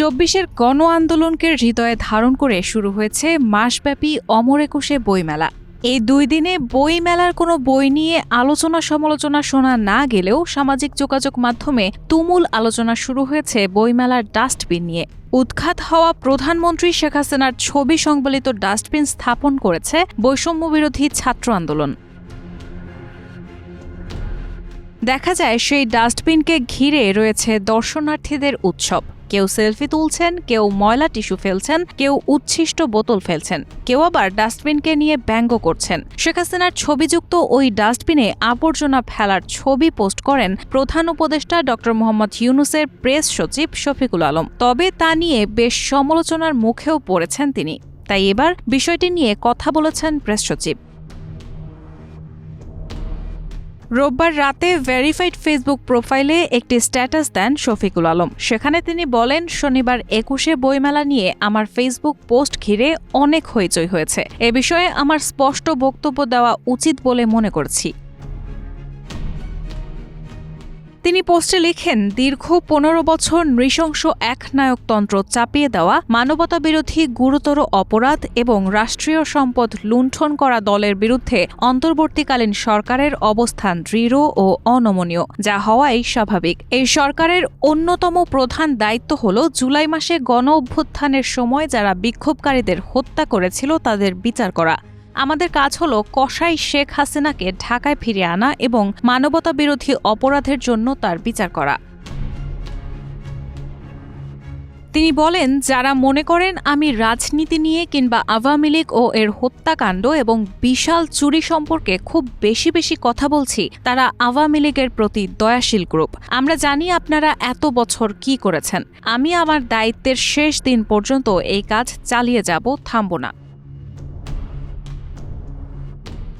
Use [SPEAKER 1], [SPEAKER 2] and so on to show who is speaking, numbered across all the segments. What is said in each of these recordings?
[SPEAKER 1] চব্বিশের গণ আন্দোলনকে হৃদয়ে ধারণ করে শুরু হয়েছে মাসব্যাপী অমর একুশে বইমেলা। এই দুই দিনে বই মেলার কোনো বই নিয়ে আলোচনা সমালোচনা শোনা না গেলেও সামাজিক যোগাযোগ মাধ্যমে তুমুল আলোচনা শুরু হয়েছে বইমেলার ডাস্টবিন নিয়ে। উৎখাত হওয়া প্রধানমন্ত্রী শেখ হাসিনার ছবি সংবলিত ডাস্টবিন স্থাপন করেছে বৈষম্য বিরোধী ছাত্র আন্দোলন। দেখা যায় সেই ডাস্টবিনকে ঘিরে রয়েছে দর্শনার্থীদের উৎসব। কেউ সেলফি তুলছেন, কেউ ময়লা টিস্যু ফেলছেন, কেউ উচ্ছিষ্ট বোতল ফেলছেন, কেউ আবার ডাস্টবিনকে নিয়ে ব্যঙ্গ করছেন। শেখ হাসিনার ছবিযুক্ত ওই ডাস্টবিনে আবর্জনা ফেলার ছবি পোস্ট করেন প্রধান উপদেষ্টা ড. মোহাম্মদ ইউনুসের প্রেস সচিব শফিকুল আলম। তবে তা নিয়ে বেশ সমালোচনার মুখেও পড়েছেন তিনি। তাই এবার বিষয়টি নিয়ে কথা বলেছেন প্রেস সচিব। রোববার রাতে ভেরিফাইড ফেসবুক প্রোফাইলে একটি স্ট্যাটাস দেন শফিকুল আলম। সেখানে তিনি বলেন, শনিবার একুশে বইমেলা নিয়ে আমার ফেসবুক পোস্ট ঘিরে অনেক হইচই হয়েছে। এ বিষয়ে আমার স্পষ্ট বক্তব্য দেওয়া উচিত বলে মনে করছি। তিনি পোস্টে লিখেন, দীর্ঘ পনেরো বছর নৃশংস একনায়কতন্ত্র চাপিয়ে দেওয়া, মানবতাবিরোধী গুরুতর অপরাধ এবং রাষ্ট্রীয় সম্পদ লুণ্ঠন করা দলের বিরুদ্ধে অন্তর্বর্তীকালীন সরকারের অবস্থান দৃঢ় ও অনমনীয়, যা হওয়াই স্বাভাবিক। এই সরকারের অন্যতম প্রধান দায়িত্ব হল জুলাই মাসে গণ অভ্যুত্থানের সময় যারা বিক্ষোভকারীদের হত্যা করেছিল তাদের বিচার করা। আমাদের কাজ হলো কসাই শেখ হাসিনাকে ঢাকায় ফিরে আনা এবং মানবতা বিরোধী অপরাধের জন্য তার বিচার করা। তিনি বলেন, যারা মনে করেন আমি রাজনীতি নিয়ে কিংবা আওয়ামী লীগ ও এর হত্যাকাণ্ড এবং বিশাল চুরি সম্পর্কে খুব বেশি বেশি কথা বলছি, তারা আওয়ামী লীগের প্রতি দয়াশীল গ্রুপ। আমরা জানি আপনারা এত বছর কি করেছেন। আমি আমার দায়িত্বের শেষ দিন পর্যন্ত এই কাজ চালিয়ে যাব, থামব না।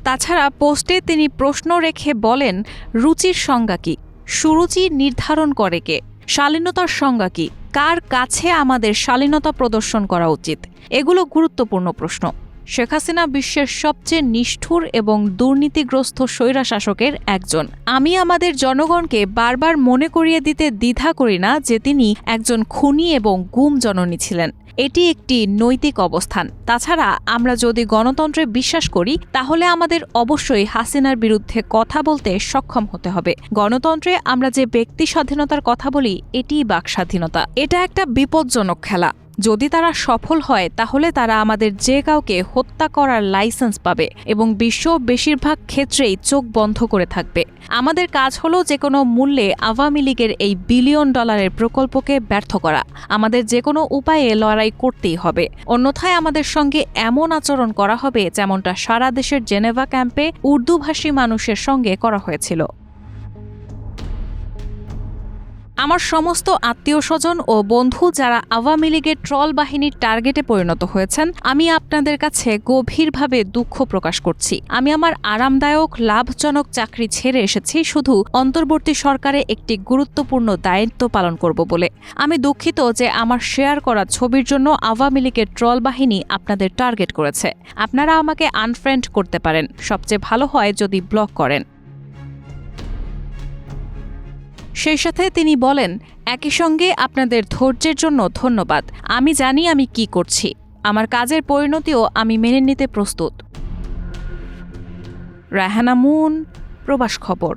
[SPEAKER 1] তাছাড়া পোস্টে তিনি প্রশ্ন রেখে বলেন, রুচির সংজ্ঞা কি? সুরুচি নির্ধারণ করে কে? শালীনতার সংজ্ঞা কী? কার কাছে আমাদের শালীনতা প্রদর্শন করা উচিত? এগুলো গুরুত্বপূর্ণ প্রশ্ন। শেখ হাসিনা বিশ্বের সবচেয়ে নিষ্ঠুর এবং দুর্নীতিগ্রস্ত স্বৈরাশাসকের একজন। আমি আমাদের জনগণকে বারবার মনে করিয়ে দিতে দ্বিধা করি না যে তিনি একজন খুনি এবং গুম জননী ছিলেন। এটি একটি নৈতিক অবস্থান। তাছাড়া আমরা যদি গণতন্ত্রে বিশ্বাস করি, তাহলে আমাদের অবশ্যই হাসিনার বিরুদ্ধে কথা বলতে সক্ষম হতে হবে। গণতন্ত্রে আমরা যে ব্যক্তি স্বাধীনতার কথা বলি, এটিই বাক স্বাধীনতা। এটা একটা বিপজ্জনক খেলা। যদি তারা সফল হয়, তাহলে তারা আমাদের যে কাউকে হত্যা করার লাইসেন্স পাবে এবং বিশ্ব বেশিরভাগ ক্ষেত্রেই চোখ বন্ধ করে থাকবে। আমাদের কাজ হলো যে কোনো মূল্যে আওয়ামী লীগের এই বিলিয়ন ডলারের প্রকল্পকে ব্যর্থ করা। আমাদের যে কোনো উপায়ে লড়াই করতেই হবে। অন্যথায় আমাদের সঙ্গে এমন আচরণ করা হবে যেমনটা সারা দেশের জেনেভা ক্যাম্পে উর্দুভাষী মানুষের সঙ্গে করা হয়েছিল। আমার সমস্ত আত্মীয় স্বজন ও বন্ধু যারা আওয়ামী লীগের ট্রল বাহিনীর টার্গেটে পরিণত হয়েছেন, আমি আপনাদের কাছে গভীরভাবে দুঃখ প্রকাশ করছি। আমি আমার আরামদায়ক, লাভজনক চাকরি ছেড়ে এসেছি, শুধু অন্তর্বর্তী সরকারে একটি গুরুত্বপূর্ণ দায়িত্ব পালন করব বলে। আমি দুঃখিত যে আমার শেয়ার করা ছবির জন্য আওয়ামী লীগের ট্রল বাহিনী আপনাদের টার্গেট করেছে। আপনারা আমাকে আনফ্রেন্ড করতে পারেন। সবচেয়ে ভালো হয় যদি ব্লক করেন। সেই সাথে তিনি বলেন, একই সঙ্গে আপনাদের ধৈর্যের জন্য ধন্যবাদ। আমি জানি আমি কি করছি। আমার কাজের পরিণতিও আমি মেনে নিতে প্রস্তুত। রাহানা মুন, প্রবাস খবর।